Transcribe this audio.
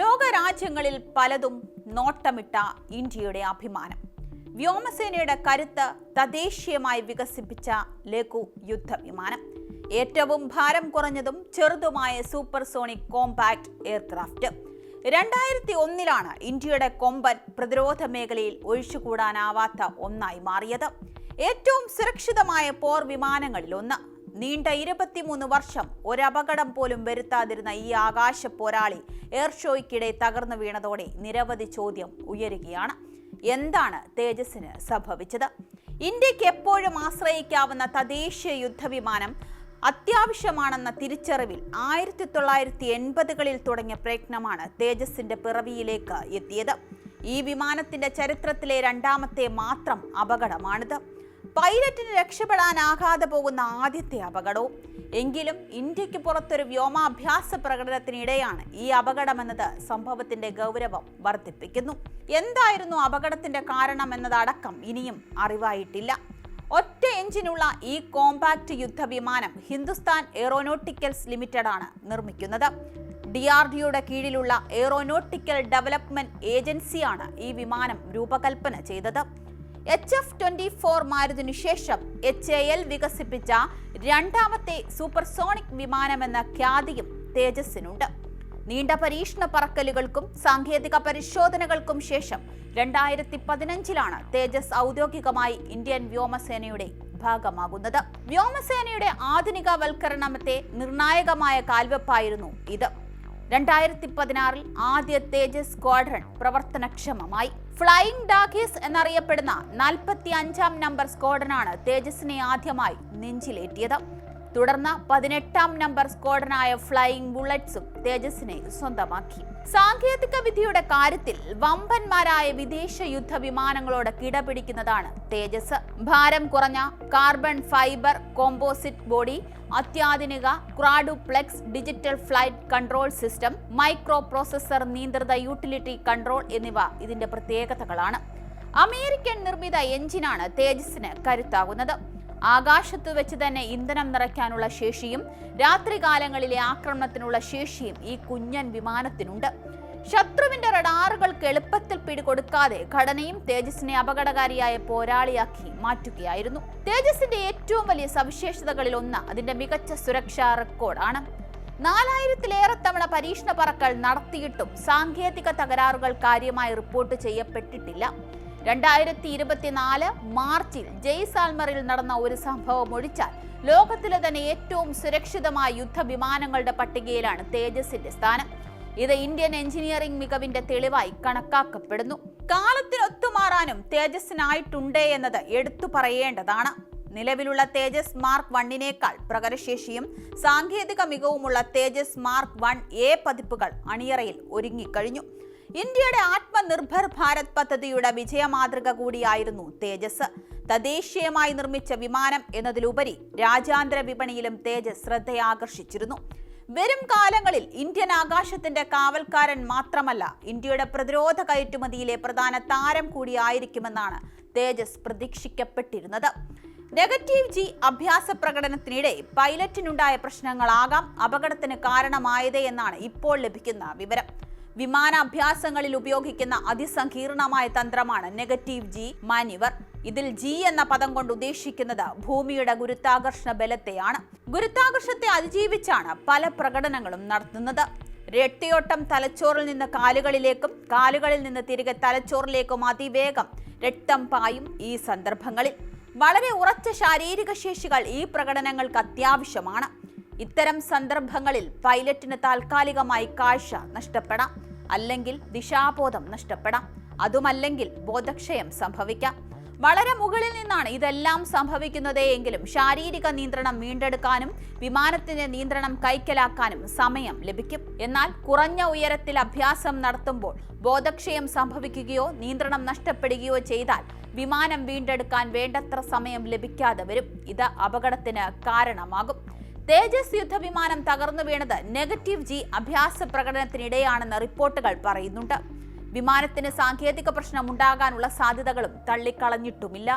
ലോകരാജ്യങ്ങളിൽ പലതും നോട്ടമിട്ട ഇന്ത്യയുടെ അഭിമാനം. വ്യോമസേനയുടെ കരുത്ത് തദ്ദേശീയമായി വികസിപ്പിച്ച ലഘു യുദ്ധവിമാനം. ഏറ്റവും ഭാരം കുറഞ്ഞതും ചെറുതുമായ സൂപ്പർസോണിക് കോമ്പാക്ട് എയർക്രാഫ്റ്റ്. രണ്ടായിരത്തി ഒന്നിലാണ് ഇന്ത്യയുടെ കൊമ്പൻ പ്രതിരോധ മേഖലയിൽ ഒഴിച്ചുകൂടാനാവാത്ത ഒന്നായി മാറിയത്. ഏറ്റവും സുരക്ഷിതമായ പോർ വിമാനങ്ങളിൽ ഒന്ന്. നീണ്ട ഇരുപത്തിമൂന്ന് വർഷം ഒരപകടം പോലും വരുത്താതിരുന്ന ഈ ആകാശ പോരാളി എയർ ഷോയ്ക്കിടെ തകർന്നു വീണതോടെ നിരവധി ചോദ്യം ഉയരുകയാണ്. എന്താണ് തേജസിന് സംഭവിച്ചത്? ഇന്ത്യയ്ക്ക് എപ്പോഴും ആശ്രയിക്കാവുന്ന തദ്ദേശീയ യുദ്ധവിമാനം അത്യാവശ്യമാണെന്ന തിരിച്ചറിവിൽ ആയിരത്തി തൊള്ളായിരത്തി എൺപതുകളിൽ തുടങ്ങിയ പ്രയത്നമാണ് തേജസിന്റെ പിറവിയിലേക്ക് എത്തിയത്. ഈ വിമാനത്തിന്റെ ചരിത്രത്തിലെ രണ്ടാമത്തെ മാത്രം അപകടമാണിത്. പൈലറ്റിന് രക്ഷപ്പെടാനാകാതെ പോകുന്ന ആദ്യത്തെ അപകടവും. എങ്കിലും ഇന്ത്യയ്ക്ക് പുറത്തൊരു വ്യോമാഭ്യാസ പ്രകടനത്തിനിടെയാണ് ഈ അപകടമെന്നത് സംഭവത്തിന്റെ ഗൗരവം വർദ്ധിപ്പിക്കുന്നു. എന്തായിരുന്നു അപകടത്തിന്റെ കാരണം എന്നതടക്കം ഇനിയും അറിവായിട്ടില്ല. ഒറ്റ എഞ്ചിനുള്ള ഈ കോമ്പാക്ട് യുദ്ധവിമാനം ഹിന്ദുസ്ഥാൻ എയറോനോട്ടിക്കൽസ് ലിമിറ്റഡ് ആണ് നിർമ്മിക്കുന്നത്. ഡി ആർ ഡിയുടെ കീഴിലുള്ള എയറോനോട്ടിക്കൽ ഡെവലപ്മെന്റ് ഏജൻസിയാണ് ഈ വിമാനം രൂപകൽപ്പന ചെയ്തത്. എച്ച് എഫ് ട്വന്റി ഫോർ മാരുതിനു ശേഷം എച്ച് എ എൽ വികസിപ്പിച്ച രണ്ടാമത്തെ സൂപ്പർസോണിക് വിമാനമെന്ന ഖ്യാതിയും തേജസ്സിനുണ്ട്. നീണ്ട പരീക്ഷണ പറക്കലുകൾക്കും സാങ്കേതിക പരിശോധനകൾക്കും ശേഷം രണ്ടായിരത്തി പതിനഞ്ചിലാണ് തേജസ് ഔദ്യോഗികമായി ഇന്ത്യൻ വ്യോമസേനയുടെ ഭാഗമാകുന്നത്. വ്യോമസേനയുടെ ആധുനികവൽക്കരണത്തെ നിർണായകമായ കാൽവെപ്പായിരുന്നു ഇത്. രണ്ടായിരത്തി പതിനാറിൽ ആദ്യ തേജസ് സ്ക്വാഡ്രൺ പ്രവർത്തനക്ഷമമായി. ഫ്ലൈയിങ് ഡാഗീസ് എന്നറിയപ്പെടുന്ന നാൽപ്പത്തി അഞ്ചാം നമ്പർ സ്ക്വാഡനാണ് തേജസിനെ ആദ്യമായി നെഞ്ചിലേറ്റിയത്. തുടർന്ന് പതിനെട്ടാം നമ്പർ സ്ക്വാഡനായ ഫ്ലൈയിങ് ബുള്ളറ്റ്സും തേജസിനെ സ്വന്തമാക്കി. സാങ്കേതിക വിദ്യയുടെ കാര്യത്തിൽ വമ്പന്മാരായ വിദേശ യുദ്ധ വിമാനങ്ങളോട് കിടപിടിക്കുന്നതാണ് തേജസ്. ഭാരം കുറഞ്ഞ കാർബൺ ഫൈബർ കോമ്പോസിറ്റ് ബോഡി അത്യാധുനിക quadruplex digital flight control system micro processor നിയന്ത്രിത യൂട്ടിലിറ്റി കൺട്രോൾ എന്നിവ ഇതിന്റെ പ്രത്യേകതകളാണ്. അമേരിക്കൻ നിർമ്മിത എഞ്ചിനാണ് തേജസിന് കരുത്താകുന്നത്. ആകാശത്ത് വെച്ച് തന്നെ ഇന്ധനം നിറയ്ക്കാനുള്ള ശേഷിയും രാത്രികാലങ്ങളിലെ ആക്രമണത്തിനുള്ള ശേഷിയും ഈ കുഞ്ഞൻ വിമാനത്തിനുണ്ട്. ശത്രുവിന്റെ റഡാറുകൾക്ക് എളുപ്പത്തിൽ പിടികൊടുക്കാതെ ഘടനയും തേജസിനെ അപകടകാരിയായ പോരാളിയാക്കി മാറ്റുകയായിരുന്നു. തേജസിന്റെ ഏറ്റവും വലിയ സവിശേഷതകളിൽ ഒന്ന് അതിന്റെ മികച്ച സുരക്ഷാ റെക്കോർഡാണ്. നാലായിരത്തിലേറെ തവണ പരീക്ഷണ പറക്കൽ നടത്തിയിട്ടും സാങ്കേതിക തകരാറുകൾ കാര്യമായി റിപ്പോർട്ട് ചെയ്യപ്പെട്ടിട്ടില്ല. രണ്ടായിരത്തി ഇരുപത്തിനാല് മാർച്ചിൽ ജയ്സാൽമറിൽ നടന്ന ഒരു സംഭവം ഒഴിച്ചാൽ ലോകത്തിലെ തന്നെ ഏറ്റവും സുരക്ഷിതമായ യുദ്ധവിമാനങ്ങളുടെ പട്ടികയിലാണ് തേജസിന്റെ സ്ഥാനം. ഇത് ഇന്ത്യൻ എഞ്ചിനീയറിംഗ് മികവിന്റെ തെളിവായി കണക്കാക്കപ്പെടുന്നു. കാലത്തിനൊത്തുമാറാനും തേജസ്സിനായിട്ടുണ്ടേ എന്നത് എടുത്തു പറയേണ്ടതാണ്. നിലവിലുള്ള തേജസ് മാർക്ക് വണ്ണിനേക്കാൾ പ്രകടശേഷിയും സാങ്കേതിക മികവുമുള്ള തേജസ് മാർക്ക് വൺ എ പതിപ്പുകൾ അണിയറയിൽ ഒരുങ്ങിക്കഴിഞ്ഞു. ഇന്ത്യയുടെ ആത്മനിർഭർ ഭാരത് പദ്ധതിയുടെ വിജയമാതൃക കൂടിയായിരുന്നു തേജസ്. തദ്ദേശീയമായി നിർമ്മിച്ച വിമാനം എന്നതിലുപരി രാജ്യാന്തര വിപണിയിലും തേജസ് ശ്രദ്ധയാകർഷിച്ചിരുന്നു. വരും കാലങ്ങളിൽ ഇന്ത്യൻ ആകാശത്തിന്റെ കാവൽക്കാരൻ മാത്രമല്ല ഇന്ത്യയുടെ പ്രതിരോധ കയറ്റുമതിയിലെ പ്രധാന താരം കൂടിയായിരിക്കുമെന്നാണ് തേജസ് പ്രതീക്ഷിക്കപ്പെട്ടിരുന്നത്. നെഗറ്റീവ് ജി അഭ്യാസ പ്രകടനത്തിനിടെ പൈലറ്റിനുണ്ടായ പ്രശ്നങ്ങളാകാം അപകടത്തിന് കാരണമായത് എന്നാണ് ഇപ്പോൾ ലഭിക്കുന്ന വിവരം. വിമാനാഭ്യാസങ്ങളിൽ ഉപയോഗിക്കുന്ന അതിസങ്കീർണമായ തന്ത്രമാണ് നെഗറ്റീവ് ജി മാനിവർ ഇതിൽ ജി എന്ന പദം കൊണ്ട് ഉദ്ദേശിക്കുന്നത് ഭൂമിയുടെ ഗുരുത്വാകർഷണ ബലത്തെയാണ്. ഗുരുത്വാകർഷത്തെ അതിജീവിച്ചാണ് പല പ്രകടനങ്ങളും നടത്തുന്നത്. രക്തയോട്ടം തലച്ചോറിൽ നിന്ന് കാലുകളിലേക്കും കാലുകളിൽ നിന്ന് തിരികെ തലച്ചോറിലേക്കും അതിവേഗം രക്തം പായും ഈ സന്ദർഭങ്ങളിൽ. വളരെ ഉറച്ച ശാരീരിക ശേഷികൾ ഈ പ്രകടനങ്ങൾക്ക് അത്യാവശ്യമാണ്. ഇത്തരം സന്ദർഭങ്ങളിൽ പൈലറ്റിന് താൽക്കാലികമായി കാഴ്ച നഷ്ടപ്പെടാം. അല്ലെങ്കിൽ ദിശാബോധം നഷ്ടപ്പെടാം. അതുമല്ലെങ്കിൽ ബോധക്ഷയം സംഭവിക്കാം. വളരെ മുകളിൽ നിന്നാണ് ഇതെല്ലാം സംഭവിക്കുന്നത് എങ്കിലും ശാരീരിക നിയന്ത്രണം വീണ്ടെടുക്കാനും വിമാനത്തിന്റെ നിയന്ത്രണം കൈക്കലാക്കാനും സമയം ലഭിക്കും. എന്നാൽ കുറഞ്ഞ ഉയരത്തിൽ അഭ്യാസം നടത്തുമ്പോൾ ബോധക്ഷയം സംഭവിക്കുകയോ നിയന്ത്രണം നഷ്ടപ്പെടുകയോ ചെയ്താൽ വിമാനം വീണ്ടെടുക്കാൻ വേണ്ടത്ര സമയം ലഭിക്കാതെ വരും. ഇത് അപകടത്തിന് കാരണമാകും. തേജസ് യുദ്ധ വിമാനം തകർന്നു വീണത് നെഗറ്റീവ് ജി അഭ്യാസ പ്രകടനത്തിനിടെയാണെന്ന് റിപ്പോർട്ടുകൾ പറയുന്നുണ്ട്. വിമാനത്തിന് സാങ്കേതിക പ്രശ്നം ഉണ്ടാകാനുള്ള സാധ്യതകളും തള്ളിക്കളഞ്ഞിട്ടുമില്ല.